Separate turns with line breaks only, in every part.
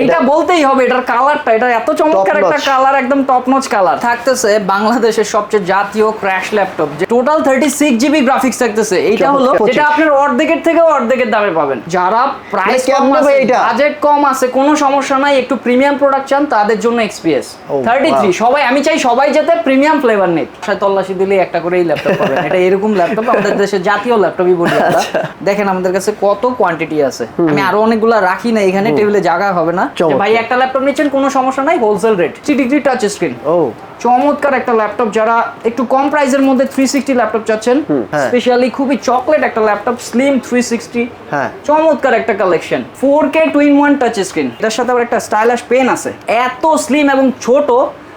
এইটা বলতেই হবে এটার কালারটা এটা এত চমৎকার একটা কালার একদম টপ নচ কালার থাকতেছে বাংলাদেশের সবচেয়ে জাতীয় ক্র্যাশ ল্যাপটপ যে total thirty six GB graphics থাকতেছে। এইটা হলো যেটা আপনার অর্ধেকের থেকে অর্ধেকের দামে পাবেন। যারা প্রাইস কম আছে
এটা?
বাজেট কম আছে কোনো সমস্যা নাই একটু প্রিমিয়াম প্রোডাক্ট চান তাদের জন্য XPS
Oh,
thirty three
wow.
সবাই আমি চাই সবাই যাতে প্রিমিয়াম ফ্লেভার নেই সাথে তল্লাশি দিলে একটা করেই ল্যাপটপ পাবেন। এটা এরকম ল্যাপটপ আমাদের দেশে জাতীয় ল্যাপটপই বলি আমরা।
আচ্ছা।
দেখেন আমাদের কাছে কত কোয়ান্টিটি আছে। আমি আরও অনেকগুলা রাখি না এখানে টেবিলে জায়গা হবে না। ভাই একটা ল্যাপটপ নিচ্ছেন কোনো সমস্যা নাই wholesale rate three degree touch screen
ও।
চমৎকার একটা ল্যাপটপ যারা একটু কম প্রাইসের মধ্যে থ্রি সিক্সটি ল্যাপটপ চাচ্ছেন
হ্যাঁ।
স্পেশালি খুবই চকলেট একটা ল্যাপটপ স্লিম থ্রি সিক্সটি
হ্যাঁ।
চমৎকার একটা collection four K two in one touch screen এটার সাথে আবার একটা স্টাইলাশ পেন আছে। এত স্লিম এবং ছোট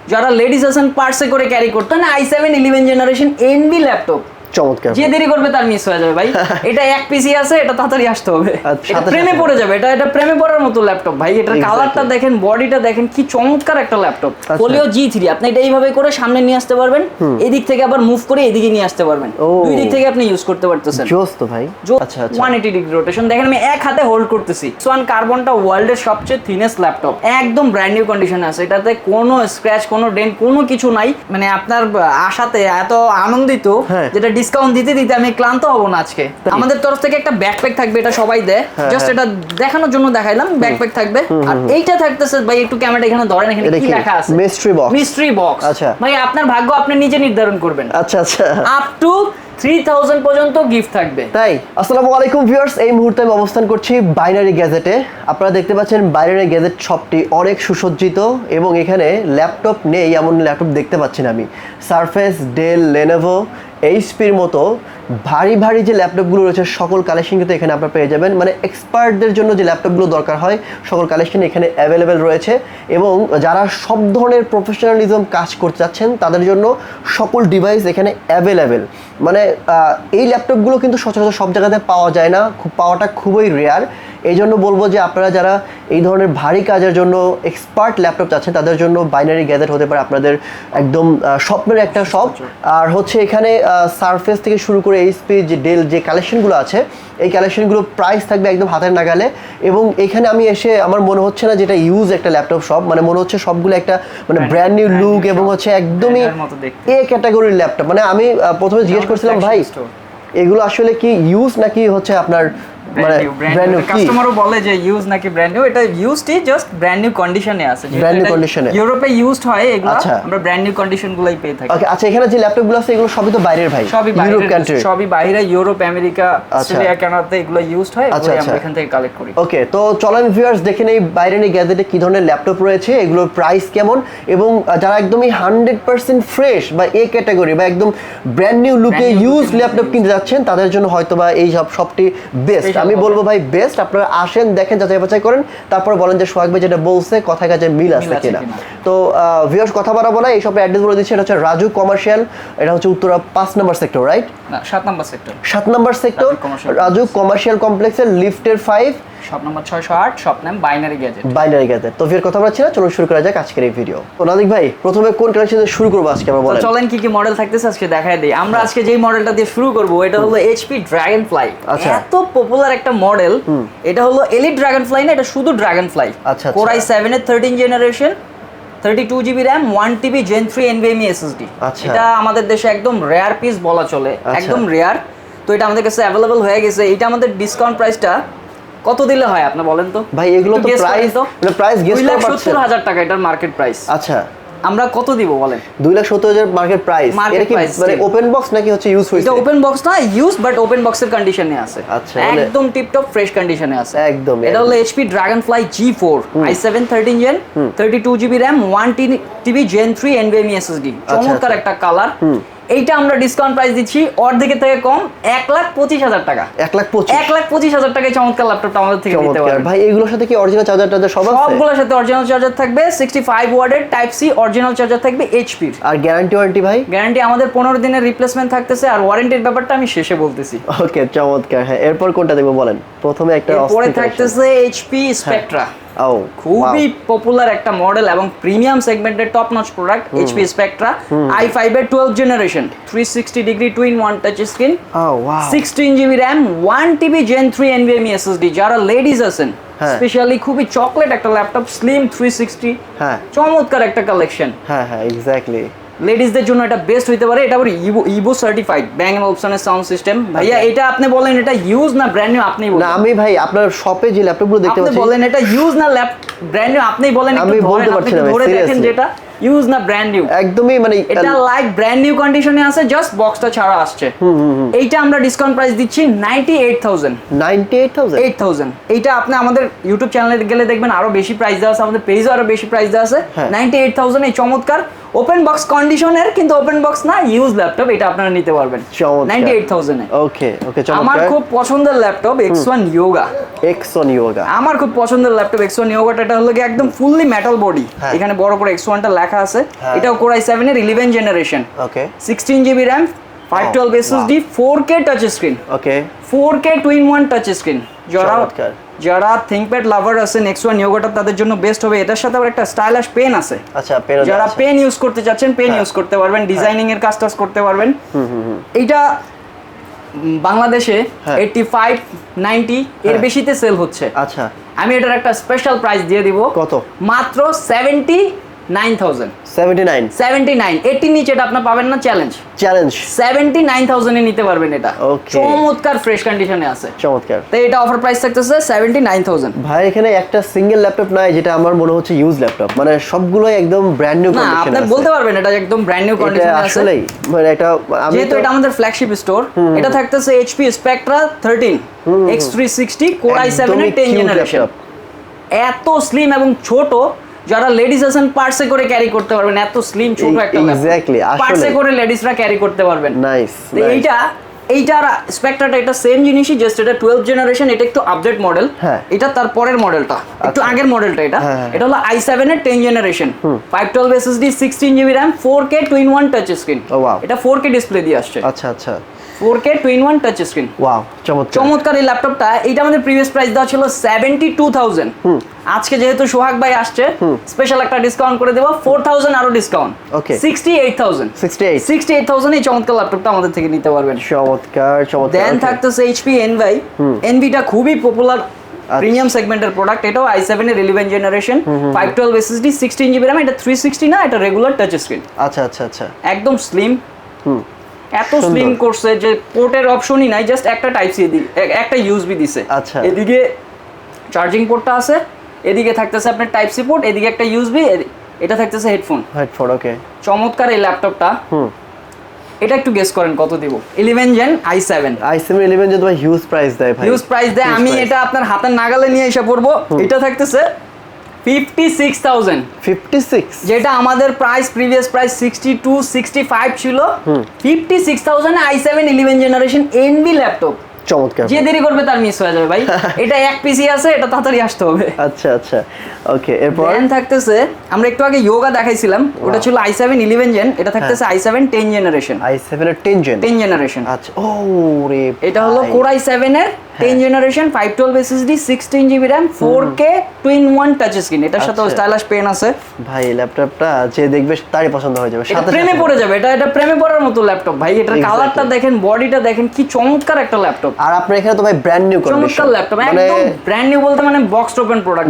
যারা লেডিস আছেন পার্সে করে ক্যারি করতে না i seven eleven generation Envy laptop
চমৎকার।
যে দেরি করবে তার মিস হয়ে যাবে ভাই। এটা এক পিসি আছে এটা তাড়াতাড়ি আসতে হবে।
আচ্ছা,
প্রেমে পড়ে যাবে এটা এটা প্রেমে পড়ার মতো ল্যাপটপ ভাই। এটার কালারটা দেখেন বডিটা দেখেন কি চমৎকার একটা ল্যাপটপ
আচ্ছা।
জি থ্রি আপনি এটা এইভাবে করে সামনে নিয়ে আসতে পারবেন থেকে আবার মুভ করে এদিকে নিয়ে আসতে পারবেন। দুই দিক থেকে আপনি ইউজ করতে পারতেছেন।
জোস তো ভাই আচ্ছা আচ্ছা।
ওয়ান এইটি ডিগ্রি রোটেশন দেখেন আমি এক হাতে হোল্ড করতেছি। সোয়ান কার্বনটা ওয়ার্ল্ডের সবচেয়ে থিনেস্ট ল্যাপটপ একদম ব্র্যান্ড নিউ কন্ডিশনে আছে। এটাতে কোনো স্ক্র্যাচ কোনো ডেন্ট কোনো কিছু নাই। মানে আপনার আশাতে এত আনন্দিত
হ্যাঁ।
যেটা ডিসকাউন্ট দিতে দিতে আমি ক্লান্ত হব না আজকে। আমাদের তরফ থেকে একটা ব্যাকপ্যাক থাকবে এটা সবাই দেয়।
হ্যাঁ,
জাস্ট
হ্যাঁ।
এটা দেখানোর জন্য দেখাইলাম ব্যাকপ্যাক থাকবে। আর এইটা থাকতেছে ভাই একটু ক্যামেরা এখানে ধরেন এখানে কি? লেখা আছে?
Mystery box?
মিস্ট্রি বক্স
আচ্ছা।
ভাই আপনার ভাগ্য আপনি নিজে নির্ধারণ করবেন।
আচ্ছা আচ্ছা।
আপ টু থ্রি থাউজেন্ড পর্যন্ত গিফট থাকবে।
তাই? আসসালামু আলাইকুম ভিউয়ার্স এই মুহূর্তে আমি অবস্থান করছি বাইনারি গ্যাজেটে আপনারা দেখতে পাচ্ছেন বাইনারি গ্যাজেট শপটি অনেক সুসজ্জিত এবং এখানে ল্যাপটপ নেই এমন ল্যাপটপ দেখতে পাচ্ছি না আমি। সারফেস ডেল লেনোভো এইচপির মতো ভারী ভারী যে ল্যাপটপগুলো রয়েছে, সকল কালেকশন কিন্তু এখানে আপনারা পেয়ে যাবেন। মানে এক্সপার্টদের জন্য যে ল্যাপটপগুলো দরকার হয়, সকল কালেকশন এখানে অ্যাভেলেবেল রয়েছে এবং যারা সব ধরনের প্রফেশনালিজম কাজ করতে চাচ্ছেন, তাদের জন্য সকল ডিভাইস এখানে অ্যাভেলেবেল মানে এই ল্যাপটপগুলো কিন্তু সচরাচর সব জায়গাতে পাওয়া যায় না। খুব পাওয়াটা খুবই রেয়ার এই জন্য বলব যে আপনারা যারা এই ধরনের ভারী কাজের জন্য এক্সপার্ট ল্যাপটপ চাচ্ছেন তাদের জন্য বাইনারি গ্যাজেট হতে পারে আপনাদের একদম স্বপ্নের একটা শপ আর হচ্ছে এখানে সারফেস থেকে শুরু করে এইচপি যে ডেল যে কালেকশনগুলো আছে এই কালেকশনগুলো প্রাইস থাকবে একদম হাতের নাগালে। এবং এখানে আমি এসে আমার মনে হচ্ছে না যেটা ইউজ একটা ল্যাপটপ শপ মানে মনে হচ্ছে সবগুলো একটা মানে ব্র্যান্ড নিউ লুক এবং হচ্ছে একদমই। এ ক্যাটাগরির ল্যাপটপ মানে আমি প্রথমে জিজ্ঞেস করছিলাম ভাই এগুলো আসলে কি ইউজ নাকি হচ্ছে আপনার মানে ব্র্যান্ড নিউ কি
কাস্টমারও বলে যে ইউজ নাকি ব্র্যান্ড নিউ এটা ইউজটি জাস্ট ব্র্যান্ড নিউ কন্ডিশনে আছে। যেহেতু
Brand new
এটা
condition এ।
ইউরোপে ইউজড হয় এগুলো
আচ্ছা।
আমরা ব্র্যান্ড নিউ কন্ডিশন গুলাই পেয়ে থাকি।
ওকে আচ্ছা এখানে যে ল্যাপটপগুলো আছে এগুলো সবই তো বাইরের ভাই
সবই
ইউরোপ কান্ট্রি
সবই বাইরে ইউরোপ আমেরিকা অস্ট্রেলিয়া কানাডাতে এগুলো ইউজড হয়
আচ্ছা,
এগুলো। আমরা এখান থেকে কালেক্ট করি।
ওকে তো চলেন ভিউয়ার্স দেখে নেই বাইরের গ্যাজেটে কি ধরনের ল্যাপটপ রয়েছে এগুলোর প্রাইস কেমন এবং যারা একদমই হান্ড্রেড পার্সেন্ট ফ্রেশ বা এ ক্যাটাগরি বা একদম ব্র্যান্ড নিউ লুকে ইউজ ল্যাপটপ কিনতে যাচ্ছেন তাদের জন্য হয়তো বা এই সব সবটি বেস্ট আমি বলব ভাই বেস্ট আপনারা আসেন দেখেন যাচাই বাছাই করেন তারপর বলেন যে সোহাগ ভাই যেটা বলছে কথায় কাজে মিল আছে কিনা। তো ভিউয়ার্স কথা বাড়াবো বলা এই সব অ্যাড্রেস বলে দিচ্ছি এটা হচ্ছে রাজু কমার্শিয়াল এটা হচ্ছে উত্তরা পাঁচ নাম্বার সেক্টর রাইট
না সাত নাম্বার সেক্টর
সাত নম্বর সেক্টর
রাজু
রাজু কমার্শিয়াল কমপ্লেক্সের লিফটের ফাইভ
শপ নাম্বার ছয়শো আট শপ নাম বাইনারি গ্যাজেট।
Binary gadget. তো ফির কথা বলছি না চলুন শুরু করা যাক আজকের এই ভিডিও তো নাদিক ভাই প্রথমে কোন কালেকশন শুরু করব আজকে আমরা বলেন?
চলেন কি কি মডেল থাকতেছে আজকে দেখাই দিই। আমরা আজকে যেই মডেলটা দিয়ে শুরু করব এটা হলো এইচপি ড্রাগন ফ্লাই
আচ্ছা।
এত পপুলার একটা মডেল এটা হলো এলিট ড্রাগন ফ্লাই না এটা শুধু ড্রাগন ফ্লাই
আচ্ছা, আচ্ছা।
কোরাই সেভেন এর thirteen generation thirty two GB RAM one TB Gen three NVMe SSD
আচ্ছা।
এটা আমাদের দেশে একদম রেয়ার পিস বলা চলে
আচ্ছা।
একদম রেয়ার তো এটা আমাদের কাছে অ্যাভেলেবল হয়ে গেছে। এটা আমাদের ডিসকাউন্ট প্রাইসটা কত দিলে হয় আপনি বলেন তো?
ভাই এগুলো তো প্রাইস
তো।
মানে প্রাইস গেস করতে পারছেন
সত্তর হাজার টাকা এটার মার্কেট প্রাইস
আচ্ছা।
আমরা কত দিব বলেন?
দুই লাখ সত্তর হাজার মার্কেট প্রাইস এটা কি মানে ওপেন বক্স নাকি হচ্ছে ইউজ হয়েছে?
এটা ওপেন বক্স না ইউজ বাট ওপেন বক্সের কন্ডিশনে আছে।
আচ্ছা,
একদম টিপটপ ফ্রেশ কন্ডিশনে আছে।
একদম,
এটা হলো HP Dragonfly G four i seven thirteen Gen thirty two GB RAM one TB Gen three NVMe SSD চমৎকার
আচ্ছা।
একটা কালার এইটা আমরা ডিসকাউন্ট প্রাইস দিচ্ছি অর্ধেকের থেকে কম এক লাখ পঁচিশ হাজার টাকা।
এক লাখ পঁচিশ।
এক লাখ পঁচিশ হাজার টাকায় চমৎকার ল্যাপটপটা আমাদের থেকে নিতে পারবেন
ভাই এগুলোর সাথে কি অরিজিনাল চার্জার টার্জার সব আছে?
সবগুলোর সাথে অরিজিনাল চার্জার থাকবে সিক্সটি ফাইভ ওয়ার্ডের টাইপ সি অরিজিনাল চার্জার থাকবে এইচপির
আর গ্যারান্টি ওয়ারেন্টি ভাই?
গ্যারান্টি আমাদের পনেরো দিনের রিপ্লেসমেন্ট থাকতেছে আর ওয়ারেন্টির ব্যাপারটা আমি শেষে বলতেছি।
ওকে চমৎকার। হ্যাঁ এরপর কোনটা দেখব বলেন? প্রথমে একটা collection।
থাকতেছে এইচপি স্পেকট্রা
ও
খুবই পপুলার একটা মডেল এবং প্রিমিয়াম সেগমেন্টের top notch product HP Spectre i five এর twelve generation three sixty degree two in one touch screen sixteen GB RAM one TB Gen three NVMe SSD যারা ladies আছেন
হ্যাঁ।
Specially খুবই chocolate একটা laptop slim three sixty
হ্যাঁ।
চমৎকার একটা collection
হ্যাঁ হ্যাঁ এক্স্যাক্টলি
লেডিসদের জন্য এটা বেস্ট হইতে পারে। এটা আবার ইবো ইবো সার্টিফাইড ব্যাং অপশনের সাউন্ড সিস্টেম ভাইয়া এটা আপনি বলেন এটা ইউজ না ব্র্যান্ড নিউ আপনি বলেন।
না আমি ভাই আপনার শপে যে ল্যাপটপগুলো দেখতে পাচ্ছি।
আপনি বলেন এটা ইউজ না ল্যাপ ব্র্যান্ড নিউ আপনি বলেন
আমি বলতে পারছি না
ধরে দেখেন যেটা। ইউজ না ব্র্যান্ড নিউ
একদমই মানে
এটা লাইক ব্র্যান্ড নিউ কন্ডিশনে আছে জাস্ট বক্সটা ছাড়া আসছে। এইটা আমরা ডিসকাউন্ট প্রাইস দিচ্ছি ninety eight thousand
ninety eight
আপনি আমাদের ইউটিউব চ্যানেলে গেলে দেখবেন আরও বেশি প্রাইস দেওয়া আছে আমাদের পেজও আরও বেশি প্রাইস দেওয়া আছে।
হ্যাঁ।
নাইনটি এইট থাউজেন্ড এই চমৎকার। ওপেন বক্স কন্ডিশনের কিন্তু ওপেন বক্স না ইউজ ল্যাপটপ এটা আপনারা নিতে পারবেন।
চমৎকার।
নাইনটি এইট থাউজেন্ডে
ওকে ওকে
আমার
চমৎকার
খুব পছন্দের laptop X one Yoga
X one Yoga
আমার খুব পছন্দের ল্যাপটপ এক্স ওয়ান ইয়োগাটা এটা হলো কি একদম ফুললি মেটাল বডি
হ্যাঁ।
এখানে বড় করে এক্স ওয়ানটা লেখা আছে।
হ্যাঁ।
এটাও কোরাই সেভেনের eleven generation
okay
sixteen GB RAM five twelve SSD four K touch screen
okay
four K two in one touch screen যারা যারা থিঙ্কপ্যাড লাভার আছে নেক্সট ওয়ান ইয়োগাটা তাদের জন্য বেস্ট হবে। এটার সাথে আবার একটা স্টাইলাশ পেন আছে।
আচ্ছা পেন
যারা পেন ইউজ করতে চাচ্ছেন পেন
হ্যাঁ।
ইউজ করতে পারবেন ডিজাইনিং এর কাজ টাজ করতে পারবেন। এইটা বাংলাদেশে
হ্যাঁ।
এইটটি ফাইভ নাইনটি এর
হ্যাঁ।
বেশিতে সেল হচ্ছে।
আচ্ছা।
আমি এটার একটা স্পেশাল প্রাইস দিয়ে দিব।
কত?
মাত্র seventy nine thousand.
Seventy nine
seventy nine এইটির নিচে এটা আপনার পাবেন না চ্যালেঞ্জ
চ্যালেঞ্জ
সেভেন্টি নাইন থাউজেন্ডে নিতে পারবেন এটা। চমৎকার ফ্রেশ কন্ডিশনে আছে।
চমৎকার।
তো এটা অফার প্রাইস থাকতেছে সেভেন্টি নাইন থাউজেন্ড
ভাই এখানে একটা সিঙ্গেল ল্যাপটপ নাই যেটা আমার মনে হচ্ছে ইউজ ল্যাপটপ মানে সবগুলোই একদম ব্র্যান্ড নিউ কন্ডিশন
আপনি বলতে পারবেন এটা একদম ব্র্যান্ড নিউ কন্ডিশনে আছে।
আসলেই মানে এটা আমি
যেহেতু এটা আমাদের ফ্ল্যাগশিপ স্টোর এটা থাকতেছে HP Spectre thirteen X three sixty seven ten generation এত স্লিম এবং ছোট যারা লেডিস আছেন পার্সে করে ক্যারি করতে পারবেন। এত স্লিম ছোট একটা
আসলে।
পার্সে করে লেডিসরা ক্যারি করতে পারবেন।
নাইস
এইটা এইটার স্পেকট্রাটা এটা সেম জিনিসই জাস্ট এটা টুয়েলভ জেনারেশন এটা একটু আপডেট মডেল
হ্যাঁ।
এটা তার পরের মডেলটা একটু
আচ্ছা।
আগের মডেলটা এটা।
হ্যাঁ, হ্যাঁ।
এটা হলো আই সেভেন এর ten generation five twelve SSD sixteen GB RAM four K two in one touch screen. এটা ফোর কে ডিসপ্লে দিয়ে আসছে।
আচ্ছা আচ্ছা।
Four K two in one touch screen
wow চমৎকার।
চমৎকার এই ল্যাপটপটা এইটা আমাদের প্রিভিয়াস প্রাইস দেওয়া ছিল সেভেন্টি টু থাউজেন্ড আজকে যেহেতু সোহাগ ভাই আসছে স্পেশাল একটা ডিসকাউন্ট করে দেবো। ফোর থাউজেন্ড আরও discount
Okay.
Sixty eight thousand
68
sixty eight thousand এই চমৎকার ল্যাপটপটা আমাদের থেকে নিতে পারবেন।
চমৎকার চমৎকার
দেন. থাকতেছে এইচপি এনভাই এনভিটা খুবই পপুলার প্রিমিয়াম সেগমেন্টের প্রোডাক্ট এটাও আই সেভেন এর eleven generation five twelve SSD sixteen GB RAM এটা থ্রি সিক্সটি না এটা রেগুলার টাচ স্ক্রিন
আচ্ছা আচ্ছা আচ্ছা।
একদম স্লিম
হুম।
এত স্লিম করছে যে পোর্টের অপশনই নাই জাস্ট একটা টাইপ সি দিই একটা ইউএসবি দিছে।
আচ্ছা।
এদিকে চার্জিং পোর্টটা আছে এদিকে থাকতেছে আপনার টাইপ সি পোর্ট এদিকে একটা ইউএসবি এটা থাকতেছে হেডফোন
হেডফোন ওকে
চমৎকার এই ল্যাপটপটা
হুম।
এটা একটু গেস করেন কত দিব? Eleven Gen i seven
i seven eleven যে তোমার হিউজ প্রাইস দেয় ভাই।
হিউজ প্রাইস দেয়। আমি এটা আপনার হাতের নাগালে নিয়ে এসে পড়ব। এটা থাকতেছে fifty six thousand
fifty six
যেটা আমাদের price previous price sixty two sixty five ছিল। Fifty six thousand i seven eleven generation NV laptop
চমৎকার।
যে দেরি করবে তার মিস হয়ে যাবে ভাই। এটা এক পিসি আছে এটা তাড়াতাড়ি আসতে হবে।
আচ্ছা আচ্ছা। ওকে এরপর?
দেন থাকতেছে আমরা একটু আগে ইয়োগা দেখাইছিলাম ওটা ছিল আই সেভেন ইলেভেন জেন এটা থাকতেছে i seven ten generation
i seven এর টেন জেন
টেন জেনারেশন
আচ্ছা ও রে
এটা হলো সেভেন এর ten generation five twelve SSD sixteen GB RAM four K two in one touch screen এটার সাথে
আচ্ছা।
স্টাইলাশ পেন আছে।
ভাই ল্যাপটপটা যে দেখবে তারই পছন্দ হয়ে যাবে সাথে
প্রেমে। পড়ে যাবে এটা এটা প্রেমে পড়ার মতো ল্যাপটপ ভাই। এটার. কালারটা দেখেন বডিটা দেখেন কি চমৎকার একটা ল্যাপটপ
আর আপনার এখানে তো ভাই ব্র্যান্ড নিউ কন্ডিশন
চমৎকার ল্যাপটপ
মানে
একদম ব্র্যান্ড নিউ বলতে মানে বক্স ওপেন প্রোডাক্ট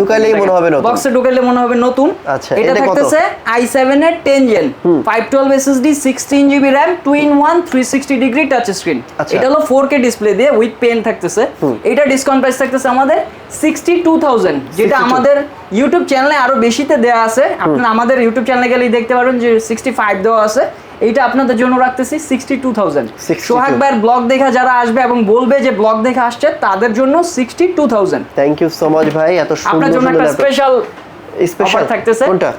ঢুকাইলেই মনে হবে নতুন।
বক্সে মনে হবে নতুন।
আচ্ছা,
এটা থাকতেছে i7 এর 10 Gen 512 SSD 16 GB RAM 2 in 1 360 degree touch screen. এটা হলো 4K ডিসপ্লে দিয়ে উইথ পেন থাকতেছে। এটা ডিসকাউন্ট প্রাইস থাকতেছে আমাদের 62000 যেটা আমাদের ইউটিউব চ্যানেলে আরও বেশিতে দেওয়া আছে। আপনারা আমাদের ইউটিউব চ্যানেলে গেলেই দেখতে পারবেন যে 65 দেওয়া আছে। এইটা আপনাদের জন্য রাখতেছি 62000
62
সোহাগ ভাইয়ের ব্লগ দেখা যারা আসবে এবং বলবে যে ব্লগ দেখে আসছে তাদের জন্য 62000
থ্যাংক ইউ সো মাচ ভাই এত সুন্দর
আপনার জন্য একটা স্পেশাল
স্পেশাল
থাকতেছে।
কোনটা?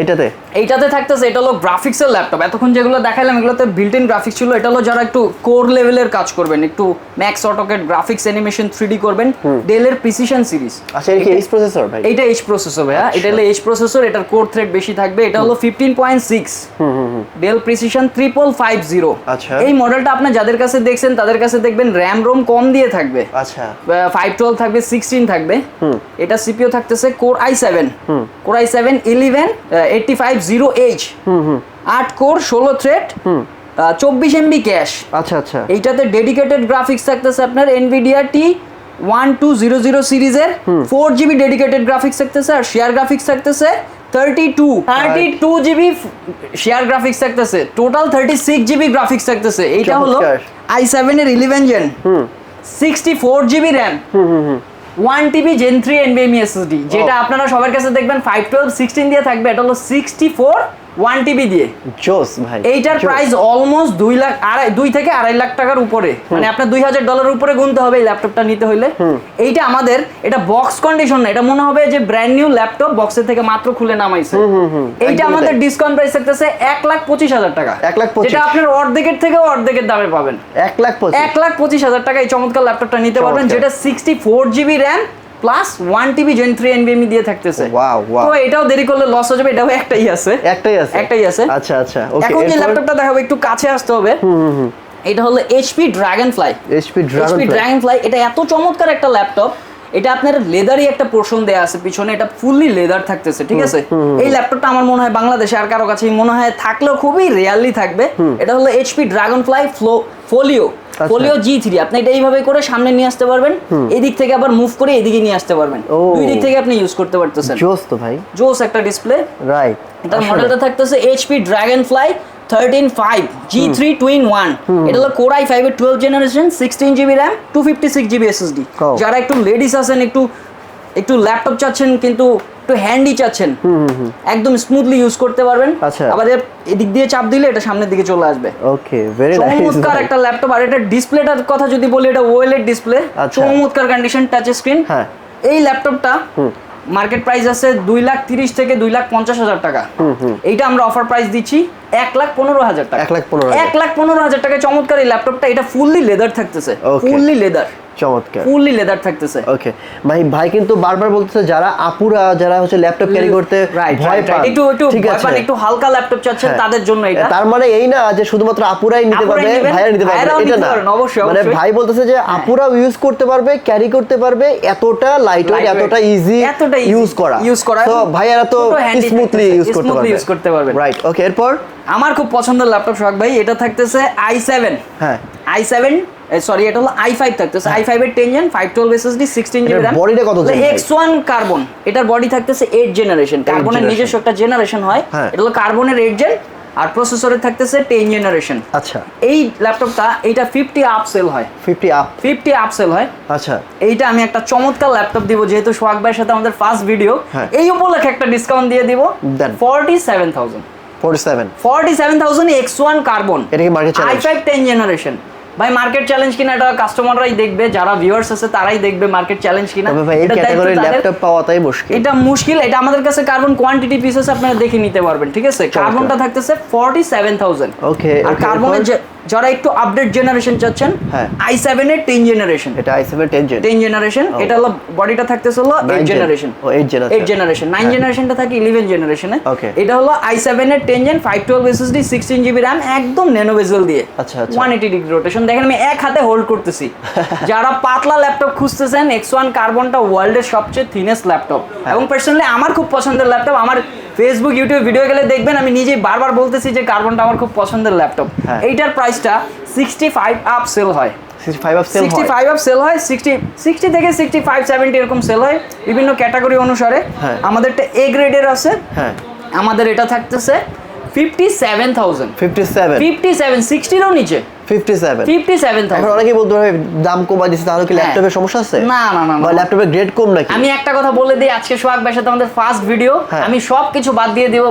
এটাতে
এইটাতে থাকতেছে এটা হলো গ্রাফিক্সের ল্যাপটপ এতক্ষণ যেগুলো দেখাইলাম এগুলোতে বিল্ট ইন গ্রাফিক্স ছিল এটা হলো যারা একটু কোর লেভেলের কাজ করবেন একটু Max AutoCAD graphics animation three করবেন ডেলের প্রিসিশন সিরিজ
আচ্ছা এটা এইচ প্রসেসর ভাই?
এইচ প্রসেসর
আচ্ছা।
এটা হলো এইচ প্রসেসর এটার কোর থ্রেড বেশি থাকবে এটা হলো fifteen point six Dell Precision triple five zero
আচ্ছা।
এই মডেলটা আপনি যাদের কাছে দেখছেন তাদের কাছে দেখবেন র্যাম রোম কম দিয়ে থাকবে।
আচ্ছা।
ফাইভ টুয়েলভ থাকবে সিক্সটিন থাকবে। এটা সিপিও থাকতেছে core i seven core i seven eleven eighty five zero H আট কোর ষোলো থ্রেড চব্বিশ এমবি ক্যাশ
আচ্ছা আচ্ছা।
এইটাতে ডেডিকেটেড গ্রাফিক্স থাকতেছে আপনার Nvidia T one two zero zero সিরিজের ফোর জিবি ডেডিকেটেড গ্রাফিক্স থাকতেছে আর শেয়ার গ্রাফিক্স থাকতেছে thirty two thirty two GB share graphics থাকতেছে। Total thirty six GB graphics থাকতেছে। এইটা হলো আই সেভেন এর eleven Gen sixty four GB RAM one TB Gen three এনবিএমই SSD যেটা আপনারা সবার কাছে দেখবেন ফাইভ টুয়েলভ সিক্সটিন দিয়ে থাকবে এটা হলো সিক্সটি ফোর ওয়ান টিবি দিয়ে।
জোস ভাই
এইটার প্রাইস অলমোস্ট দুই লাখ আড়াই দুই থেকে আড়াই লাখ টাকার উপরে। মানে আপনার দুই হাজার ডলার উপরে গুনতে হবে এই ল্যাপটপটা নিতে হলে এইটা আমাদের এটা বক্স কন্ডিশন না এটা মনে হবে যে ব্র্যান্ড নিউ ল্যাপটপ বক্সের থেকে মাত্র খুলে নামাইছে। এইটা আমাদের ডিসকাউন্ট প্রাইস থাকতেছে এক লাখ পঁচিশ হাজার টাকা।
এক লাখ
যেটা আপনার অর্ধেকের থেকেও অর্ধেকের দামে পাবেন।
এক লাখ
এক লাখ পঁচিশ হাজার টাকা এই চমৎকার ল্যাপটপটা নিতে পারবেন যেটা sixty four GB RAM plus one TB Gen three এনবিএমই দিয়ে থাকতেছে. তো এটাও দেরি করলে লস হয়ে যাবে এটাও একটাই আছে।
একটাই আছে?
একটাই আছে।
আচ্ছা আচ্ছা ওকে
এখন যে ল্যাপটপটা দেখাবো একটু কাছে আসতে হবে। এটা হলো HP Dragonfly
HP Dragon
HP Dragonfly এটা এত চমৎকার একটা ল্যাপটপ এটা আপনার লেদারই একটা পোর্শন দেয়া আছে পিছনে এটা ফুললি লেদার থাকতেছে ঠিক আছে? এই ল্যাপটপটা আমার মনে হয় বাংলাদেশে আর কারও কাছে মনে হয় থাকলেও খুবই রেয়ারলি থাকবে। এটা হলো HP dragon fly flow folio
আচ্ছা।
ফোলিও জি থ্রি আপনি এটা এইভাবে করে সামনে নিয়ে আসতে পারবেন এদিক থেকে আবার মুভ করে এদিকে নিয়ে আসতে পারবেন। দুই দিক থেকে আপনি ইউজ করতে পারতেছেন।
জোস তো ভাই।
জোস একটা ডিসপ্লে
রাইট
এটার মডেলটা থাকতেছে HP Dragonfly thirteen five G three two in one এটা হলো কোর আই ফাইভ এর twelve generation sixteen GB RAM two fifty six GB SSD. যারা একটু লেডিস আছেন একটু একটু ল্যাপটপ চাচ্ছেন কিন্তু একটু হ্যান্ডি চাচ্ছেন। একদম স্মুথলি ইউজ করতে পারবেন।
আচ্ছা।
আবার এদিক দিয়ে চাপ দিলে এটা সামনের দিকে চলে আসবে।
ওকে ভেরি
চমৎকার একটা ল্যাপটপ আর এটা ডিসপ্লেটার কথা যদি বলি এটা ওয়েলের ডিসপ্লে
আচ্ছা।
চমৎকার কন্ডিশন টাচ স্ক্রিন
হ্যাঁ।
এই ল্যাপটপটা মার্কেট প্রাইস আছে দুই লাখ তিরিশ থেকে দুই লাখ পঞ্চাশ হাজার টাকা। এইটা আমরা অফার প্রাইস দিচ্ছি এক লাখ পনেরো হাজার টাকা।
এক লাখ পনেরো।
এক লাখ পনেরো হাজার টাকায় চমৎকার এই ল্যাপটপটা এটা ফুললি লেদার থাকতেছে। ফুললি লেদার
চমৎকার।
ফুললি লেদার থাকতেছে।
ওকে ভাই ভাই কিন্তু বারবার বলতেছে যারা আপুরা যারা হচ্ছে ল্যাপটপ ক্যারি করতে ভয় পান।
একটু একটু
ঠিক আছে।
একটু হালকা ল্যাপটপ চাচ্ছেন
হ্যাঁ।
তাদের জন্য এটা।
তার মানে এই না যে শুধুমাত্র আপুরাই নিতে পারবে ভাইরা নিতে পারবে। এটা না। মানে
হ্যাঁ।
ভাই বলতেছে যে আপুরাও ইউজ করতে পারবে ক্যারি করতে পারবে এতটা লাইট ওয়েট এতটা ইজি
এতটা
ইউজ করা।
use করা।
তো ভাইয়ারা তো স্মুথলি ইউজ করতে পারবে।
use করতে পারবেন।
রাইট ওকে এরপর?
আমার খুব পছন্দের ল্যাপটপ সোহাগ ভাই এটা থাকতেছে আই সেভেন
হ্যাঁ।
আই সেভেন সরি এটা হলো আই ফাইভ থাকতেছে। আই ফাইভ এর ten gen five twelve SSD sixteen GB
এটার
র্যাম
body কত gen ভাই?
এক্স ওয়ান কার্বন এটার বডি থাকতেছে এইট জেনারেশন কার্বনের। নিজস্ব একটা জেনারেশন হয়।
হ্যাঁ।
এটা হলো কার্বনের এইট জেন আর প্রসেসরের থাকতেছে টেন জেনারেশন
আচ্ছা।
এই ল্যাপটপটা এইটা ফিফটি আপ সেল হয়।
50 আপ
ফিফটি আপ সেল হয়।
আচ্ছা।
এইটা আমি একটা চমৎকার ল্যাপটপ দিব যেহেতু সোহাগ ভাইয়ের সাথে আমাদের ফার্স্ট ভিডিও
হ্যাঁ।
এই উপলক্ষে একটা ডিসকাউন্ট দিয়ে দিব।
দেন।
Forty seven thousand
47
forty seven thousand X one carbon
এটা কি
I
challenge?
Five ten generation ভাই মার্কেট চ্যালেঞ্জ কিনা এটা কাস্টমাররাই দেখবে যারা ভিউয়ার্স আছে তারাই দেখবে মার্কেট চ্যালেঞ্জ কিনা
তবে ভাই এই
তাদের।
ল্যাপটপ পাওয়াটাই মুশকিল
এটা মুশকিল এটা আমাদের কাছে কার্বন কোয়ান্টিটি পিসেস আপনারা দেখে নিতে পারবেন ঠিক আছে কার্বনটা থাকতেছে ফর্টি সেভেন থাউজেন্ড
Okay,
আর কার্বনের? যারা একটু আপডেট জেনারেশন চাচ্ছেন
হ্যাঁ।
আই সেভেন এর টেন জেনারেশন
এটা i7 10 জেন
টেন জেনারেশন এটা হলো বডিটা থাকতেছে হলো
Nine
এইট জেনারেশন
ও, eight gen, আচ্ছা।
এইট জেনারেশন নাইন
হ্যাঁ।
জেনারেশনটা থাকে ইলেভেন জেনারেশনে. এটা হলো আই সেভেন এর ten gen five twelve SSD sixteen GB RAM একদম ন্যানো বেজেল দিয়ে
আচ্ছা, আচ্ছা।
ওয়ান এইটি ডিগ্রি রোটেশন দেখেন আমি এক হাতে হোল্ড করতেছি। যারা পাতলা ল্যাপটপ খুঁজতেছেন এক্স ওয়ান কার্বনটা ওয়ার্ল্ডের সবচেয়ে থিনেস্ট ল্যাপটপ। এবং পার্সোনালি আমার খুব পছন্দের ল্যাপটপ আমার ফেসবুক ইউটিউব ভিডিও গেলে দেখবেন আমি নিজেই বারবার বলতেছি যে কার্বনটা আমার খুব পছন্দের ল্যাপটপ। এইটার প্রাইসটা সিক্সটি ফাইভ আপ সেল হয়।
65 up sell
sixty five up sell হয় সিক্সটি সিক্সটি থেকে সিক্সটি ফাইভ সেভেন্টি এরকম সেল হয় বিভিন্ন ক্যাটাগরি অনুসারে।
হ্যাঁ।
আমাদেরটা এ গ্রেডের আছে।
হ্যাঁ।
আমাদের এটা থাকতেছে fifty seven thousand
57
fifty seven সিক্সটিরও নিচে।
57
ফিফটি সেভেন
এখন অনেকেই বলতে পারে দাম কমাই দিচ্ছে তাহলে কি
হ্যাঁ।
ল্যাপটপের সমস্যা আছে?
না, না, না, না।
বা ল্যাপটপের গ্রেড কম নাকি?
আমি একটা কথা বলে দিই আজকে সোহাগ ভাইয়ের সাথে আমাদের ফার্স্ট ভিডিও
হ্যাঁ।
আমি সব কিছু বাদ দিয়ে দেবো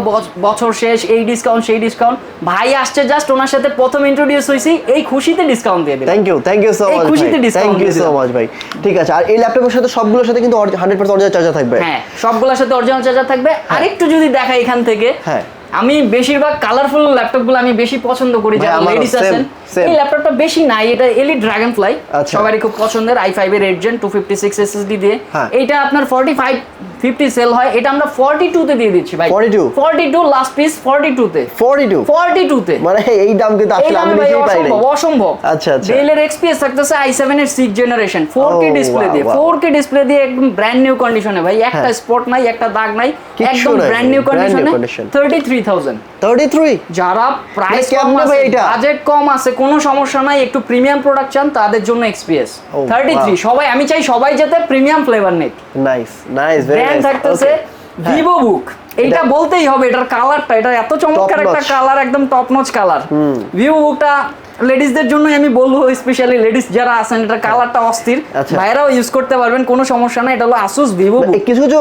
বছর শেষ এই ডিসকাউন্ট সেই ডিসকাউন্ট ভাই আসছে জাস্ট ওনার সাথে প্রথম ইন্ট্রোডিউস হয়েছি এই খুশিতে ডিসকাউন্ট দিয়ে দিলাম।
Thank you thank you so much
খুশিতে discount
thank you so much ভাই। ঠিক আছে আর এই ল্যাপটপের সাথে সবগুলোর সাথে কিন্তু হান্ড্রেড পার্সেন্ট অরিজিনাল চার্জার থাকবে।
হ্যাঁ সবগুলোর সাথে অরিজিনাল চার্জার থাকবে। আরেকটু যদি দেখা এখান থেকে।
হ্যাঁ।
আমি বেশিরভাগ কালারফুল ল্যাপটপগুলো আমি বেশি পছন্দ করি যারা লেডিস আছেন এই ল্যাপটপটা বেশি নাই এটা এলি ড্রাগন ফ্লাই। সবারই খুব পছন্দের আই ফাইভ এর eight gen two fifty six SSD দিয়ে
হ্যাঁ।
এইটা আপনার ফর্টি ফাইভ ফিফটি সেল হয় এটা আমরা ফর্টি তে দিয়ে দিচ্ছি ভাই।
42?
Forty two last piece forty তে।
42
ফর্টি তে।
মানে এই দাম কিন্তু আসলে আমি নিজেই পাই নাই
অসম্ভব
আচ্ছা, আচ্ছা।
এক্সপিএস থাকতেছে আই সেভেন এর six generation four K display দিয়ে ফোর কে ডিসপ্লে দিয়ে একদম ব্র্যান্ড নিউ কন্ডিশনে ভাই। একটা
হ্যাঁ।
স্পট নাই একটা দাগ নাই একদম ব্র্যান্ড নিউ কন্ডিশনে থার্টি থ্রি থাউজেন্ড
33
যারা প্রাইস
মানে
কম আছে
এটা?
বাজেট কম আছে কোনো সমস্যা নাই একটু প্রিমিয়াম প্রোডাক্ট চান তাদের জন্য এক্সপিএস থার্টি থ্রি সবাই আমি চাই সবাই যাতে প্রিমিয়াম ফ্লেভার নেক।
নাইস নাইস
ব্র্যান্ড থাকতেছে ভিভো বুক এইটা
এটা-
বলতেই হবে এটার কালারটা এটা এত চমৎকার একটা কালার একদম টপ নচ কালার ভিভো বুকটা লেডিসদের জন্যই আমি বলব স্পেশালি লেডিস যারা আছেন এটা কালারটা অস্থির
আচ্ছা।
ভাইরাও ইউজ করতে পারবেন কোনো সমস্যা নাই এটা হলো আসুস ভিভো
কিছু কিছু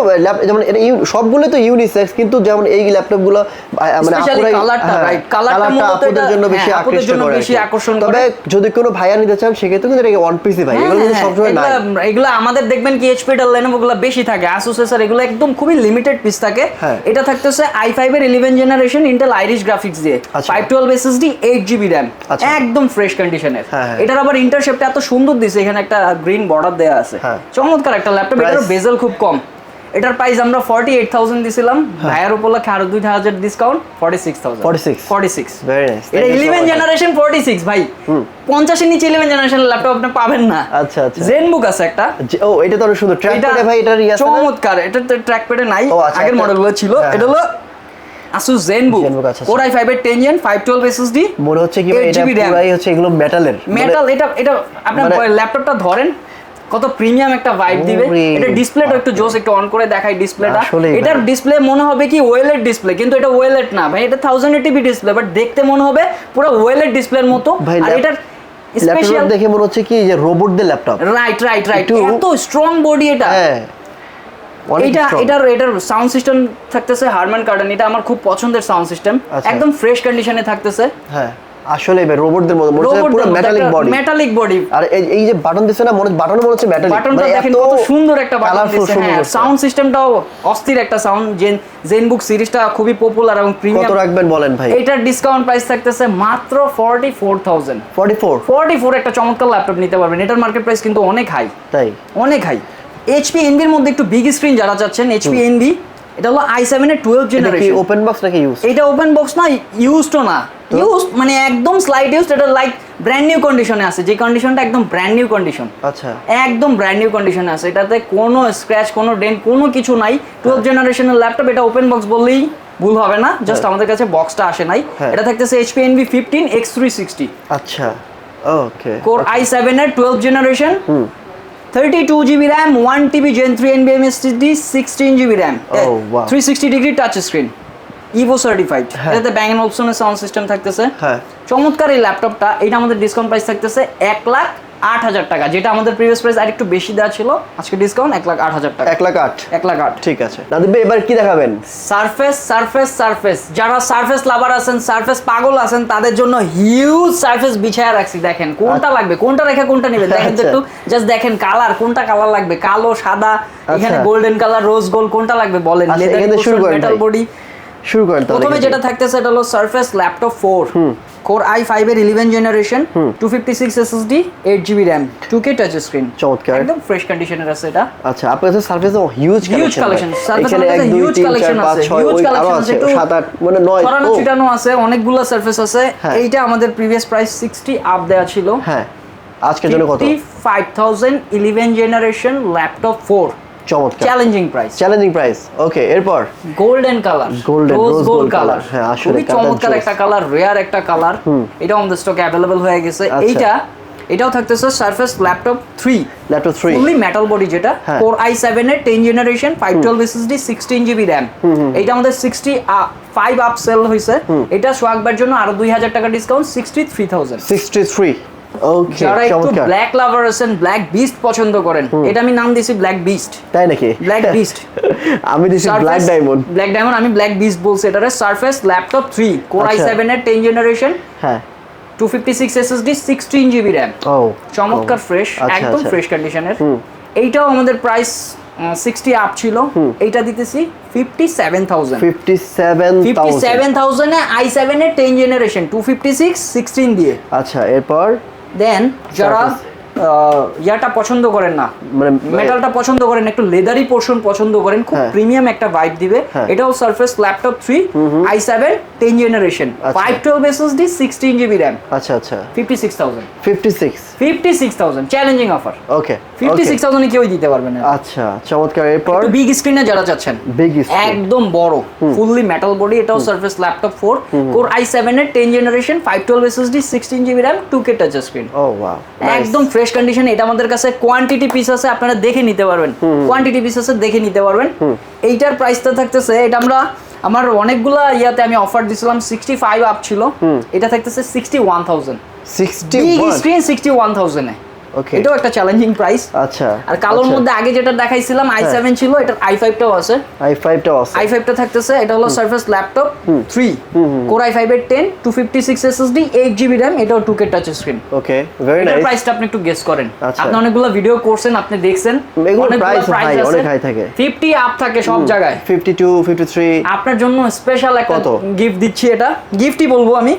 যেমন এটা সবগুলো তো ইউনিসেক্স কিন্তু যেমন এই ল্যাপটপগুলো মানে হ্যাঁ,
right? colourটা
colourটা
মূলত এটা-
জন্য বেশি
হ্যাঁ, জন্য
করে
বেশি। আকর্ষণ
তবে
করে।
যদি কোনো ভাইয়া নিতে চান সেক্ষেত্রে কিন্তু এটা ওয়ান পিসি ভাই এগুলো কিন্তু
হ্যাঁ,
সবসময় নাই
এগুলা- এগুলা আমাদের দেখবেন কি এইচপি ডেল লেনোভো গুলো বেশি থাকে আসুস এসার এগুলো একদম খুবই লিমিটেড পিস থাকে
হ্যাঁ।
এটা থাকতেছে i5 এর 11 জেনারেশন ইন্টেল আইরিশ গ্রাফিক্স দিয়ে
আচ্ছা।
512 এসএসডি 8 জিবি র‍্যাম
আচ্ছা।
একদম ফ্রেশ কন্ডিশনের
হ্যাঁ, হ্যাঁ।
এটার আবার ইন্টারশেপটা এত সুন্দর দিছে এখানে একটা গ্রিন বর্ডার দেয়া আছে।
হ্যাঁ।
চমৎকার একটা ল্যাপটপ এটার বেজেল খুব কম। এটার প্রাইস আমরা 48000 দিছিলাম।
হ্যাঁ।
ভাইয়ার উপলক্ষে আরও 2000 ডিসকাউন্ট 46000
46
46
ভেরি নাইস
এটা ইলেভেন জেনারেশন ফোরটি সিক্স ভাই। পঞ্চাশের নিচে ইলেভেন জেনারেশন ল্যাপটপ আপনি পাবেন না।
আচ্ছা, আচ্ছা।
জেন বুক আছে একটা।
ও এটা তো সুন্দর। ট্র্যাক
এটা
ভাই এটার ইয়ে?
চমৎকার। এটা তো ট্র্যাক প্যাডে নাই
আচ্ছা,
আগের মডেলগুলো ছিল।
হ্যাঁ,
এটা হলো আসুস জেনবুক কোর আই এর ten gen five twelve SSD
মনে হচ্ছে কি এটা পুরাই হচ্ছে এগুলো মেটালের
মেটাল এটা এটা আপনার
মানে-
ল্যাপটপটা ধরেন কত প্রিমিয়াম একটা ভাইব দিবে। এটা ডিসপ্লেটা একটু জোস একটু অন করে দেখাই ডিসপ্লেটা এটার ডিসপ্লে মনে হবে কি ওয়েলেট ডিসপ্লে কিন্তু এটা ওয়েলেট না ভাই এটা থাউজেন্ড এটিপি ডিসপ্লে বাট দেখতে মনে হবে পুরো ওয়েলেট ডিসপ্লের মতো। আর এটার
ল্যাপটপ
স্পেশাল
দেখে মনে হচ্ছে কি যে রোবটদের ল্যাপটপ
রাইট রাইট রাইট এত স্ট্রং বডি এটা।
হ্যাঁ।
এটা এটার এটার সাউন্ড সিস্টেম থাকতেছে হারমান কার্ডেন এটা আমার খুব পছন্দের সাউন্ড সিস্টেম
আচ্ছা।
একদম ফ্রেশ কন্ডিশনে থাকতেছে।
হ্যাঁ আসলে রোবটদের মতো মনে হচ্ছে পুরো মেটালিক বডি
মেটালিক বডি
আর এই- যে বাটন দিছে না মনে বাটন মনে হচ্ছে মেটালিক
বাটনটা দেখেন কত সুন্দর একটা বাটন হ্যাঁ
সাউন্ড
সিস্টেমটাও অস্থির একটা সাউন্ড জেন জেনবুক সিরিজটা খুবই পপুলার এবং
কত রাখবেন বলেন ভাই?
এটার ডিসকাউন্ট প্রাইস থাকতেছে মাত্র 44000
44
44 একটা চমৎকার ল্যাপটপ নিতে পারবেন। এটার মার্কেট প্রাইস কিন্তু অনেক হাই
তাই?
অনেক হাই এইচপি এনভির মধ্যে একটু বিগ স্ক্রিন যারা চাচ্ছেন এইচপি এনভি এটা হলো i7 এর 12
এটা কি
জেনারেশন
ওপেন বক্স নাকি ইউজ
এটা ওপেন বক্স না ইউজড না। ইউজ মানে একদম স্লাইড ইউজড এটা লাইক ব্র্যান্ড নিউ কন্ডিশনে আছে। যে কন্ডিশনটা একদম ব্র্যান্ড নিউ কন্ডিশন
আচ্ছা।
একদম ব্র্যান্ড নিউ কন্ডিশনে আছে। এটাতে কোনো স্ক্র্যাচ কোনো ডেন্ট কোনো কিছু নাই। টুয়েলভ জেনারেশনের ল্যাপটপ এটা ওপেন বক্স বললেই ভুল হবে না। জাস্ট আমাদের কাছে বক্সটা আসে নাই।
হ্যাঁ।
এটা থাকতেছে HP Envy fifteen X three sixty
আচ্ছা। ওকে
কোর আই সেভেন এর twelve generation thirty two GB RAM one TB gen three NB MSD sixteen GB RAM. Three sixty degree touch screen Evo certified. এটাতে ব্যাং and অপশনের sound system থাকতেছে।
হ্যাঁ।
চমৎকার এই ল্যাপটপটা এটা আমাদের ডিসকাউন্ট প্রাইস থাকতেছে এক লাখ আট হাজার টাকা। যেটা আমাদের প্রিভিয়াস প্রাইস আরেকটু বেশি দেওয়া ছিল আজকে ডিসকাউন্ট এক লাখ আট হাজার টাকা।
এক লাখ আট।
এক লাখ আট।
ঠিক আছে। নাদিব ভাই এবার কি দেখাবেন?
সারফেস সারফেস সারফেস যারা সারফেস লাভার আছেন সারফেস পাগল আছেন তাদের জন্য হিউজ সারফেস বিছায়া রাখছি। দেখেন কোনটা লাগবে? কোনটা রেখে কোনটা নেবেন? দেখেন তো
আচ্ছা।
একটু জাস্ট দেখেন কালার কোনটা কালার লাগবে? কালো সাদা এখানে
আচ্ছা।
গোল্ডেন কালার রোজ গোল্ড কোনটা লাগবে? বলেন
আচ্ছা,
লেদার
শুরু করেন
মেটাল বডি
শুরু করেন তাহলে
প্রথমে যেটা
থেকে।
থাকতেছে এটা হলো surface laptop four core I five এর eleven generation two fifty six SSD eight GB RAM two K touch screen
চমৎকার।
একদম ফ্রেশ কন্ডিশনের আছে এটা।
আচ্ছা আপনার কাছে সার্ফেস হিউজ
collection, Surface
এখানে এক দুই তিন চার পাঁচ
আছে,
ছয়
huge
ওই
আরও
আছে সাত আট মানে নয়
ছড়ানো ছিটানো আছে অনেকগুলো সার্ফেস আছে।
হ্যাঁ।
এইটা আমাদের প্রিভিয়াস প্রাইস সিক্সটি আপ দেওয়া ছিল।
হ্যাঁ। আজকের জন্য কত?
Five thousand eleven generation laptop four
চমৎকার।
Challenging price
challenging price okay এরপর?
Golden colour
Golden,
rose gold colour
হ্যাঁ, আসলে
চমৎকার একটা কালার রেয়ার একটা কালার এটা আমাদের স্টকে অ্যাভেলেবল হয়ে গেছে।
আচ্ছা।
এইটা এটাও থাকতেছে surface laptop three
laptop three
fully metal body যেটা। কোর আই সেভেন এর ten generation five twelve SSD sixteen GB RAM এটা আমাদের সিক্সটি ফাইভ আপ সেল হয়েছে এটা সোয়াগবার জন্য আরও দুই হাজার টাকা discount sixty three thousand
sixty three okay
যারা একটু ব্ল্যাক লাভার আছেন ব্ল্যাক বিস্ট পছন্দ করেন এটা আমি নাম দিয়েছি ব্ল্যাক বিস্ট
তাই নাকি?
ব্ল্যাক বিস্ট
আমি দিছি ব্ল্যাক ডায়মন্ড
ব্ল্যাক ডায়মন্ড আমি ব্ল্যাক বিস্ট বলছি এটারে। Surface laptop three core I
আচ্ছা।
এর টেন জেনারেশন
হ্যাঁ।
Two fifty six SSD sixteen GB RAM
ও
চমৎকার ফ্রেশ
আচ্ছা,
একদম
আচ্ছা।
ফ্রেশ কন্ডিশনের এইটাও আমাদের প্রাইস সিক্সটি আপ ছিল। এইটা দিতেছি fifty seven thousand
fifty seven
fifty seven থাউজেন্ডে I সেভেনের ten generation two fifty six sixteen দিয়ে।
আচ্ছা এরপর?
দেন যারা
Surface.
ইয়াটা পছন্দ করেন না।
মানে
মেটালটা পছন্দ করেন একটু লেদারি পোর্শন পছন্দ করেন খুব। প্রিমিয়াম একটা ভাইব দিবে।
হ্যাঁ।
এটাও surface laptop three I seven ten generation. Five twelve SSD sixteen GB RAM
আচ্ছা আচ্ছা।
Fifty six thousand
fifty six
fifty six thousand challenging offer
okay
fifty six থাউজেন্ডে কেউই দিতে পারবে না।
আচ্ছা চমৎকার। এরপর?
বিগ স্ক্রিনে যারা চাচ্ছেন
বিগ
একদম বড় ফুললি মেটাল বডি এটাও surface laptop four core I seven এর ten generation five twelve SSD sixteen GB RAM two K touch screen
ও ওয়াও
একদম ফ্রেশ কন্ডিশন এটা আমাদের কাছে কোয়ান্টিটি পিস আছে আপনারা দেখে নিতে পারবেন। কোয়ান্টিটি পিস আছে দেখে নিতে পারবেন। এইটার প্রাইসটা থাকতেছে এটা আমরা আমার অনেকগুলা ইয়াতে আমি অফার দিছিলাম সিক্সটি ফাইভ আপ ছিল এটা থাকতেছে sixty one thousand
sixty
screen sixty one থাউজেন্ডে
okay
এটাও একটা চ্যালেঞ্জিং প্রাইস
আচ্ছা
আর কালোর মধ্যে আগে যেটা দেখাইছিলাম
হ্যাঁ।
সেভেন ছিল এটার আই ফাইভটাও আছে।
আই ফাইভটা আছে।
আই ফাইভটা থাকতেছে এটা হলো surface laptop three core I five এর ten two fifty six SSD eight GB RAM এটাও two K touch screen
okay very nice
প্রাইসটা আপনি একটু গেস করেন।
আচ্ছা।
আপনি অনেকগুলো ভিডিও করছেন আপনি দেখছেন
এগুলোর price high, অনেক high থাকে।
50 আপ থাকে সব জায়গায়।
ফিফটি টু ফিফটি থ্রি
আপনার জন্য স্পেশাল একটা? গিফট দিচ্ছি এটা। গিফটই বলব আমি।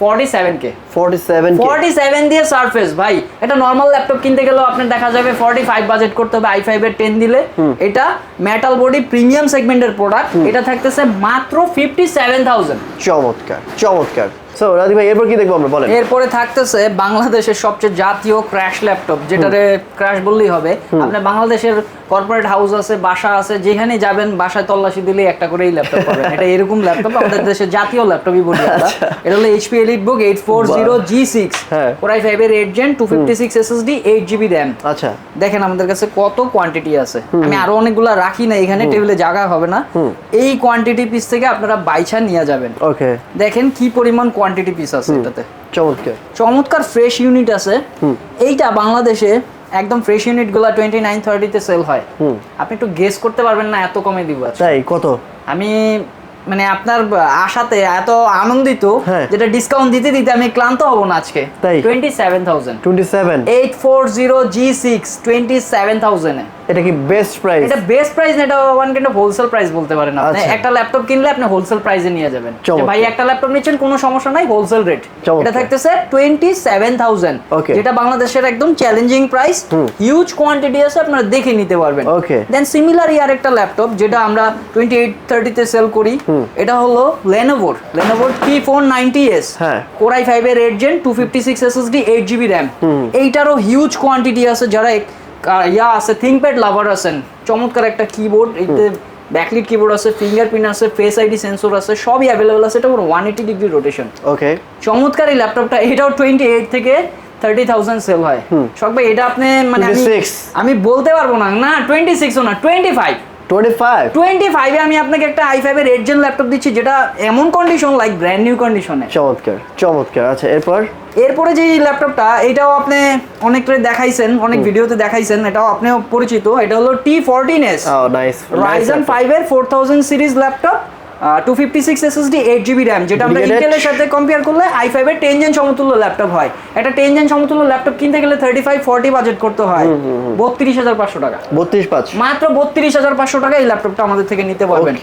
47 কে
ফোরটি সেভেন
47 দিয়ে সারফেস ভাই। এটা নরমাল ল্যাপটপ কিনতে গেলেও আপনার দেখা যাবে 45 বাজেট করতে হবে i5 এর 10 দিলে। এটা মেটাল বডি প্রিমিয়াম সেগমেন্টের প্রোডাক্ট এটা থাকতেছে মাত্র 57000
চমৎকার চমৎকার। সো রাজি ভাই এরপর কি দেখব আমরা? বলেন।
এরপরে থাকতেছে বাংলাদেশের সবচেয়ে জাতীয় ক্র্যাশ ল্যাপটপ যেটারে ক্র্যাশ বললেই হবে। আপনার বাংলাদেশের কর্পোরেট হাউস আছে বাসা আছে যেখানে যাবেন বাসায় তল্লাশি দিলেই একটা করেই ল্যাপটপ পাবেন। এটা এরকম ল্যাপটপ আমাদের দেশের জাতীয় ল্যাপটপই বলি আমরা। এটা হলো HP Elite book eight four zero G six
আচ্ছা। হ্যাঁ।
কোরাই ফাইভ এর eight gen two fifty six SSD eight GB RAM
আচ্ছা।
দেখেন আমাদের কাছে কত কোয়ান্টিটি আছে। আমি আরও অনেকগুলো রাখি না এখানে টেবিলে জায়গা হবে না। এই কোয়ান্টিটি পিস থেকে আপনারা বাইছা নিয়ে যাবেন।
ওকে
দেখেন কি পরিমাণ কোয়ান্টিটি পিস আছে এটাতে।
চমৎকার।
চমৎকার ফ্রেশ ইউনিট আছে। এইটা বাংলাদেশে একদম ফ্রেশ ইউনিটগুলা টোয়েন্টি নাইন থার্টিতে সেল হয়। আপনি একটু গেস করতে পারবেন না এত কমে দিব
তাই কত?
আমি মানে আপনার আশাতে এত আনন্দিত
হ্যাঁ।
যেটা ডিসকাউন্ট দিতে দিতে আমি ক্লান্ত হব না আজকে। Twenty seven thousand
twenty seven
eight four zero G six twenty seven থাউজেন্ডে
এটা কি বেস্ট প্রাইস
এটা বেস্ট প্রাইস না এটা one kind of wholesale price বলতে পারেন আপনি।
আচ্ছা।
একটা ল্যাপটপ কিনলে আপনি হোলসেল প্রাইসে নিয়ে যাবেন। ভাই একটা ল্যাপটপ নিচ্ছেন কোনো সমস্যা নাই হোলসেল রেট এটা থাকতেছে টোয়েন্টি সেভেন থাউজেন্ড
Okay.
যেটা বাংলাদেশের একদম চ্যালেঞ্জিং প্রাইস হিউজ কোয়ান্টিটি আছে আপনারা দেখে নিতে পারবেন।
Okay.
দেন সিমিলার ইয়ার একটা ল্যাপটপ যেটা আমরা টোয়েন্টি এইট থার্টিতে সেল করি এটা হলো টি ফোর এস
হ্যাঁ।
কোরাই ফাইভ এর eight gen two fifty six SSD eight GB RAM এইটারও হিউজ কোয়ান্টিটি আছে যারা ইয়া আছে থিঙ্কপ্যাড লাভার আছেন। চমৎকার একটা কিবোর্ড এতে ব্যাকলিট কিবোর্ড আছে ফিঙ্গারপ্রিন্ট আছে ফেস আইডি সেন্সর আছে সবই অ্যাভেলেবল আছে এটা one eighty degree rotation
okay
চমৎকার এই ল্যাপটপটা এটাও টোয়েন্টি এইট থেকে থার্টি থাউজেন্ড সেল হয়। শখ ভাই এটা আপনি মানে আমি
26
আমি বলতে পারব না না টোয়েন্টি সিক্সও না twenty five
twenty five
twenty ফাইভে আমি আপনাকে একটা আই ফাইভের এইট জেন ল্যাপটপ দিচ্ছি যেটা এমন কন্ডিশন লাইক ব্র্যান্ড নিউ কন্ডিশনে
চমৎকার চমৎকার। আচ্ছা এরপর?
এরপরে যে ল্যাপটপটা এটাও আপনি অনেকটা দেখাইছেন অনেক ভিডিওতে দেখাইছেন এটাও আপনিও পরিচিত এটা হলো টি ফোরটিন এস
ও নাইস
Ryzen 5 এর four thousand series laptop two fifty six SSD eight GB RAM যেটা আমরা ইন্টেলের সাথে কম্পেয়ার করলে আই ফাইভ এর টেন জেন সমতুল্য ল্যাপটপ হয়। একটা টেন জেন সমতুল্য ল্যাপটপ কিনতে গেলে থার্টি ফাইভ ফর্টি বাজেট করতে হয়। বত্রিশ হাজার পাঁচশো টাকা।
বত্রিশ পাঁচ।
মাত্র বত্রিশ হাজার পাঁচশো টাকা এই ল্যাপটপটা আমাদের থেকে নিতে পারবেন।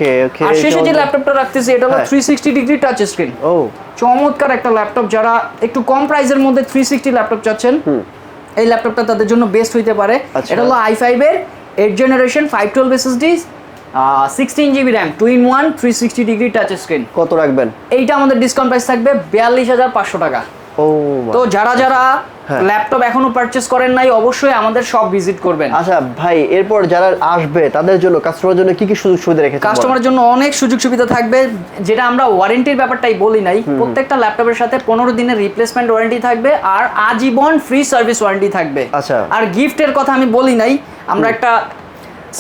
আর শেষে যে ল্যাপটপটা রাখতেছি এটা হলো। Three sixty degree touch screen
ও।
চমৎকার একটা ল্যাপটপ যারা একটু কম প্রাইসের মধ্যে থ্রি সিক্সটি ল্যাপটপ চাচ্ছেন এই ল্যাপটপটা তাদের জন্য বেস্ট হইতে পারে।
আচ্ছা।
এটা হলো আই ফাইভের eight generation five twelve SSD sixteen GB RAM two in one three sixty degree touch screen
কত রাখবেন?
এইটা আমাদের ডিসকাউন্ট প্রাইস থাকবে বিয়াল্লিশ হাজার পাঁচশো টাকা।
ও
তো যারা যারা। ল্যাপটপ এখনও পারচেস করেন নাই অবশ্যই আমাদের সব ভিজিট করবেন।
আচ্ছা ভাই এরপর যারা আসবে তাদের জন্য কাস্টমার জন্য কি কি সুযোগ সুবিধা রেখেছেন
কাস্টমারের জন্য অনেক সুযোগ সুবিধা থাকবে যেটা আমরা ওয়ারেন্টির ব্যাপারটাই বলি নাই। প্রত্যেকটা ল্যাপটপের সাথে পনেরো দিনের রিপ্লেসমেন্ট ওয়ারেন্টি থাকবে আর আজীবন ফ্রি সার্ভিস ওয়ারেন্টি থাকবে।
আচ্ছা।
আর গিফটের কথা আমি বলি নাই আমরা একটা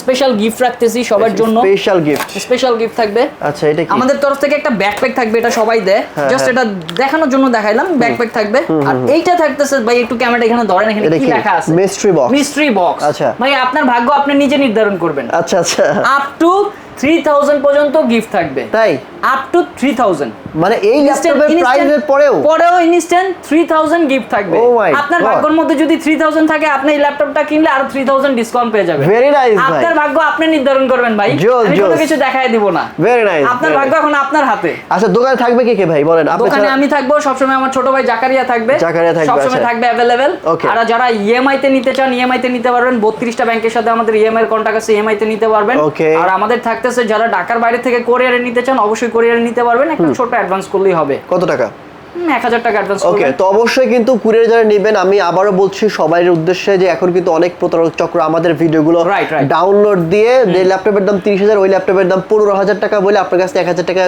স্পেশাল গিফট রাখতেছি সবার জন্য।
স্পেশাল গিফট
স্পেশাল গিফট থাকবে।
আচ্ছা এটা কি?
আমাদের তরফ থেকে একটা ব্যাকপ্যাক থাকবে এটা সবাই দেয়।
হ্যাঁ,
জাস্ট
হ্যাঁ।
এটা দেখানোর জন্য দেখাইলাম ব্যাকপ্যাক থাকবে। আর এইটা থাকতেছে ভাই একটু ক্যামেরা এখানে ধরেন এখানে কি? লেখা আছে?
মিস্ট্রি বক্স
মিস্ট্রি বক্স
আচ্ছা।
ভাই আপনার ভাগ্য আপনি নিজে নির্ধারণ করবেন।
আচ্ছা আচ্ছা।
আপ টু থ্রি থাউজেন্ড পর্যন্ত গিফট থাকবে।
তাই?
আপ টু থ্রি থাউজেন্ড
মানে এই ল্যাপটপের প্রাইসের পরেও?
পরেও ইনস্ট্যান্ট থ্রি থাউজেন্ড গিফট থাকবে।
Oh
আপনার. ভাগ্যের মধ্যে যদি থ্রি থাউজেন্ড থাকে আপনি এই ল্যাপটপটা কিনলে আরও থ্রি থাউজেন্ড ডিসকাউন্ট পেয়ে যাবেন।
ভেরি নাইস ভাই।
আপনার ভাগ্য আপনি নির্ধারণ করবেন ভাই। আমি কোনো কিছু দেখাই দিব না।
ভেরি নাইস
আপনার ভাগ্য এখন আপনার হাতে।
আচ্ছা দোকানে থাকবে কে কে ভাই? বলেন
দোকানে আমি থাকব সবসময় আমার ছোট ভাই জাকারিয়া থাকবে।
জাকারিয়া থাকবে,
সবসময়
আচ্ছা।
থাকবে অ্যাভেলেবেল আর যারা ইএমআই তে নিতে চান ইএমআই তে নিতে পারবেন। বত্রিশটা ব্যাংকের সাথে আমাদের ইএমআই এর কন্টাক্ট আছে ইএমআই তে নিতে পারবেন। আর আমাদের থাকতেছে যারা ঢাকার বাইরে থেকে কোরিয়ারে নিতে চান অবশ্যই কোরিয়ারে নিতে পারবেন। একটা ছোট অ্যাডভান্স করলেই হবে।
কত টাকা? ওকে তো অবশ্যই কিন্তু কুরিয়ার যারা নেবেন আমি আবারও বলছি সবার উদ্দেশ্যে যে এখন কিন্তু অনেক প্রতারক চক্র আমাদের ভিডিওগুলো. ডাউনলোড দিয়ে যে ল্যাপটপের দাম তিরিশ হাজার ওই ল্যাপটপের দাম পনেরো হাজার টাকা বলে আপনার কাছে এক হাজার টাকা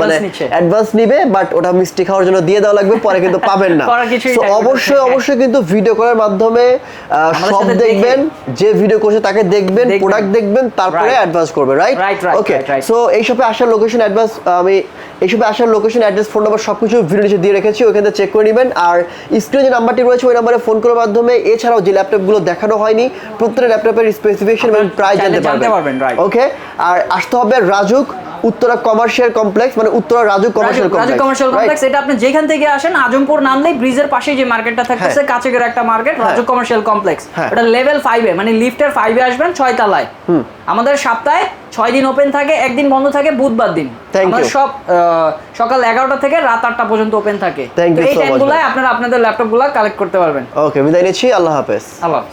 মানে অ্যাডভান্স নিবে বাট ওটা মিষ্টি খাওয়ার জন্য দিয়ে দেওয়া লাগবে পরে কিন্তু পাবেন না So,
থাকবে না।
অবশ্যই অবশ্যই কিন্তু ভিডিও করার মাধ্যমে সব দেখবেন যে ভিডিও করছে তাকে দেখবেন। প্রোডাক্ট দেখবেন তারপরে অ্যাডভান্স করবে রাইট ওকে. সো এই শপে আসার লোকেশন অ্যাডভান্স আমি এই শপে আসার লোকেশন অ্যাড্রেস ফোন নাম্বার সবকিছু ভিডিও নিচে দিয়ে রেখেছি থেকে চেক করে নেবেন। আর স্ক্রিনে যে নাম্বারটি রয়েছে ওই নাম্বারে ফোন করার মাধ্যমে এছাড়াও যে ল্যাপটপগুলো দেখানো হয়নি প্রত্যেকটা ল্যাপটপের স্পেসিফিকেশন এবং প্রাইস জানতে পারবেন, ওকে আর আসতে হবে রাজুক উত্তরা কমার্শিয়াল কমপ্লেক্স মানে Uttara Rajuk commercial complex
Raju commercial complex এটা আপনি যেখান থেকে আসেন আজমপুর নামলেই ব্রিজের পাশে যে মার্কেটটা থাকতেছে কাছেগের একটা মার্কেট রাজু কমার্শিয়াল কমপ্লেক্স
হ্যাঁ।
এটা লেভেল ফাইভে মানে লিফটের ফাইভে আসবেন ছয় তলায়। আমাদের সপ্তাহে ছয় দিন ওপেন থাকে একদিন বন্ধ থাকে বুধবার দিন। আমাদের সব সকাল এগারোটা থেকে রাত আটটা পর্যন্ত ওপেন থাকে। এই
ভাই।
আপনারা আপনাদের ল্যাপটপগুলো কালেক্ট করতে পারবেন।
ওকে বিদায় নিচ্ছি আল্লাহ হাফেজ।
আল্লাহ